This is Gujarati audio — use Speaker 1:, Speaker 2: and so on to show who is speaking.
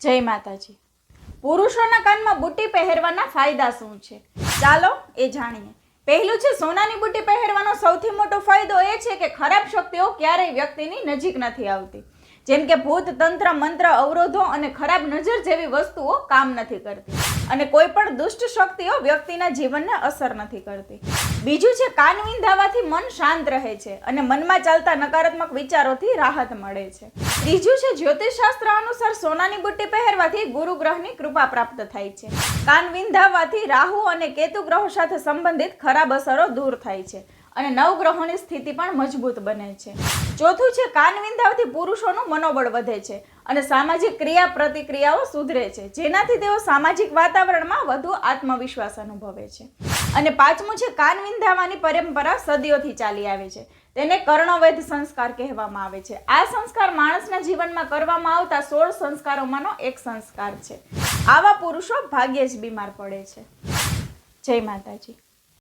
Speaker 1: જય માતાજી. પુરુષોના કાનમાં બુટ્ટી પહેરવાના ફાયદા શું છે? ચાલો એ જાણીએ. પહેલું છે, સોનાની બુટ્ટી પહેરવાનો સૌથી મોટો ફાયદો એ છે કે ખરાબ શક્તિઓ ક્યારેય વ્યક્તિની નજીક નથી આવતી. જેમ કે ભૂત, તંત્ર, મંત્ર, અવરોધો અને ખરાબ નજર જેવી વસ્તુઓ કામ નથી કરતી. અને કોઈ પણ દુષ્ટ શક્તિઓ વ્યક્તિના જીવનને અસર નથી કરતી. બીજું છે કાન વિંધાવાથી મન શાંત રહે છે અને મનમાં ચાલતા નકારાત્મક વિચારોથી રાહત મળે છે. ત્રીજું છે, જ્યોતિષશાસ્ત્ર અનુસાર સોનાની બુટ્ટી પહેરવાથી ગુરુ ગ્રહની કૃપા પ્રાપ્ત થાય છે. કાન વિંધાવાથી રાહુ અને કેતુ ગ્રહો સાથે સંબંધિત ખરાબ અસરો દૂર થાય છે. અને નવગ્રહોની સ્થિતિ પણ મજબૂત બને છે. ચોથું છે કાન વિંધાવાથી પુરુષોનું મનોબળ વધે છે અને સામાજિક ક્રિયા પ્રતિક્રિયાઓ સુધરે છે, જેનાથી તેઓ સામાજિક વાતાવરણમાં વધુ આત્મવિશ્વાસ અનુભવે છે. અને પાંચમું છે કાન વિંધાવાની પરંપરા સદીઓથી ચાલી આવે છે. તેને કર્ણવૈધ સંસ્કાર કહેવામાં આવે છે. આ સંસ્કાર માણસના જીવનમાં કરવામાં આવતા સોળ સંસ્કારોમાંનો એક સંસ્કાર છે. આવા પુરુષો ભાગ્યે જ બીમાર પડે છે. જય માતાજી.